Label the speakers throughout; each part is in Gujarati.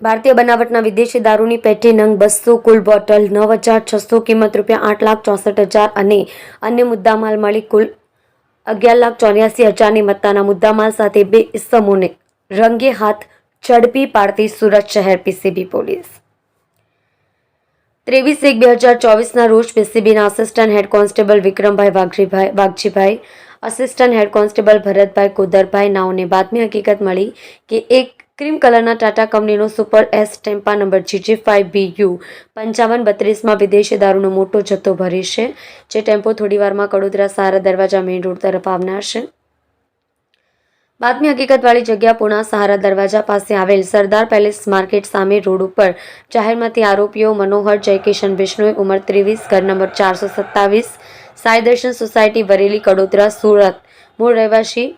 Speaker 1: ભારતીય બનાવટના વિદેશી દારૂની પેટી નંગ બસો કુલ બોટલ, નવ હજાર છસો કિંમત રૂપિયા, આઠ લાખ ચોસઠ હજાર અને અન્ય મુદ્દામાલ મળી કુલ અગિયાર લાખ ચોર્યાસી હજારની મત્તાના મુદ્દામાલ સાથે બે ઇસમોને રંગે હાથ ઝડપી પાડતી સુરત શહેર પીસીબી પોલીસ. ત્રેવીસ એક બે હજાર ચોવીસના રોજ પીસીબીના assistant head constable Vikrambhai Vaghribhai Vaghjibhai assistant head constable Bharatbhai Kodarbhai નાઓને બાતમી હકીકત મળી કે એક ક્રીમ કલરના ટાટા કંપનીનો super S ટેમ્પા number GG five B U પંચાવન બત્રીસમાં વિદેશી દારૂનો મોટો જથ્થો ભરી છે, જે ટેમ્પો થોડીવારમાં કડોદરા સારા દરવાજા મેઇન રોડ તરફ આવનાર છે. બાતમી હકીકતવાળી જગ્યા પુણા સહારા દરવાજા પાસે આવેલ સરદાર પેલેસ માર્કેટ સામે રોડ ઉપર જાહેરમાંથી આરોપીઓ મનોહર જયકિશન બિશ્નોઈ ઉંમર ત્રેવીસ, ઘર નંબર ચારસો સત્તાવીસ સાયદર્શન સોસાયટી વરેલી, કડોદરા, સુરત. મૂળ રહેવાસી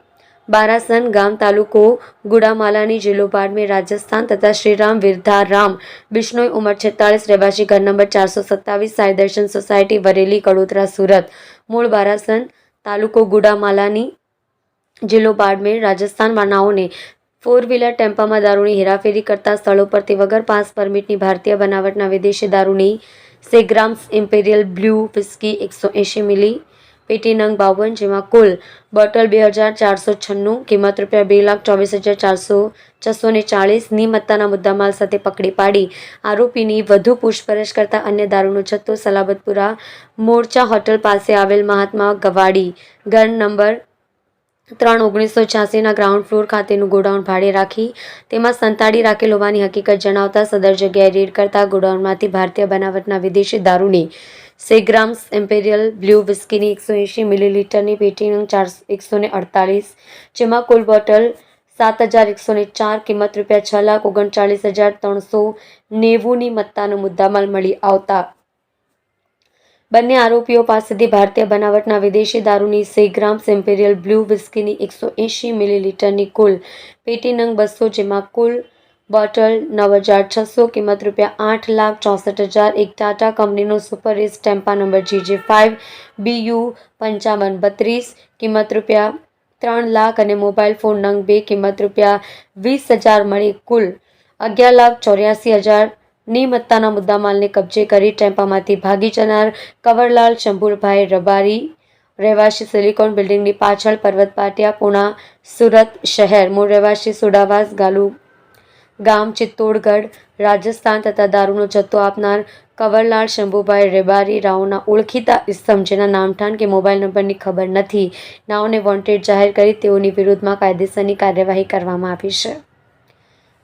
Speaker 1: બારાસન ગામ તાલુકો ગુડામાલાની જિલ્લો બાડમેર, રાજસ્થાન તથા શ્રીરામ વિરધારામ બિશ્નોઈ ઉંમર છેતાળીસ, રહેવાસી ઘર નંબર ચારસો સત્તાવીસ, સાંઈ દર્શન સોસાયટી, વરેલી, કડોદરા, સુરત. મૂળ બારાસન તાલુકો ગુડામાલાની જિલ્લો બાડમેર રાજસ્થાન વાનાઓને ફોર વ્હીલર ટેમ્પામાં દારૂની હેરાફેરી કરતા સ્થળો પરથી વગર પાસ પરમિટની ભારતીય બનાવટના વિદેશી દારૂની સેગ્રામ્સ ઇમ્પેરિયલ બ્લુ વિસ્કી એકસો એંશી મિલી પેટી નંગ બાવન, જેમાં કુલ બોટલ બે હજાર ચારસો છન્નું, કિંમત રૂપિયા બે લાખ ચોવીસ હજાર ચારસો છસો ને ચાળીસની મત્તાના મુદ્દામાલ સાથે પકડી પાડી. આરોપીની વધુ પૂછપરછ કરતા અન્ય દારૂનો જથ્થો સલાબતપુરા મોરચા હોટલ પાસે આવેલ મહાત્મા ગવાડી. ઘર નંબર ત્રણ ઓગણીસો છ્યાસીના ગ્રાઉન્ડ ફ્લોર ખાતેનું ગોડાઉન ભાડે રાખી તેમાં સંતાડી રાખેલ હોવાની હકીકત જણાવતા સદર જગ્યાએ રેડ કરતા ગોડાઉનમાંથી ભારતીય બનાવટના વિદેશી દારૂની સેગ્રામ્સ એમ્પેરિયલ બ્લુ વિસ્કીની એકસો એંશી મિલીલીટરની પેટીનું ચાર એકસો ને અડતાલીસ, જેમાં કુલ બોટલ સાત હજાર એકસો ને ચાર, કિંમત રૂપિયા છ લાખ ઓગણચાળીસ હજાર ત્રણસો નેવુંની મત્તાનો મુદ્દામાલ મળી આવતા બંને આરોપીઓ પાસેથી ભારતીય બનાવટના વિદેશી દારૂની સેગ્રામ્સ ઇમ્પેરિયલ બ્લુ વિસ્કીની એકસો એંશી મિલીલીટરની કુલ પેટી નંગ બસો જેમાં કુલ બોટલ નવ હજાર છસો કિંમત રૂપિયા આઠ લાખ ચોસઠ હજાર એક ટાટા કંપનીનો super race ટેમ્પા number GJ five B U પંચાવન બત્રીસ કિંમત રૂપિયા ત્રણ લાખ અને મોબાઈલ ફોન નંગ બે કિંમત રૂપિયા વીસ હજાર મળી કુલ અગિયાર લાખ ચોર્યાસી હજાર ની મુદ્દામાલને કબજે કરી ટેમ્પામાંથી ભાગી જનાર કવરલાલ શંભુરભાઈ રબારી રહેવાસી સિલિકોન બિલ્ડિંગની પાછળ પર્વત પાટિયા, પુણા, સુરત શહેર. મૂળ રહેવાસી સુડાવાસ ગાલુ ગામ, ચિત્તોડગઢ, રાજસ્થાન તથા દારૂનો જથ્થો આપનાર કવરલાલ શંભુભાઈ રેબારી રાવના ઓળખીતા ઇસમ જેના નામઠાણ કે મોબાઈલ નંબરની ખબર નથી. નાઓને વોન્ટેડ જાહેર કરી તેઓની વિરુદ્ધમાં કાયદેસરની કાર્યવાહી કરવામાં આવી છે.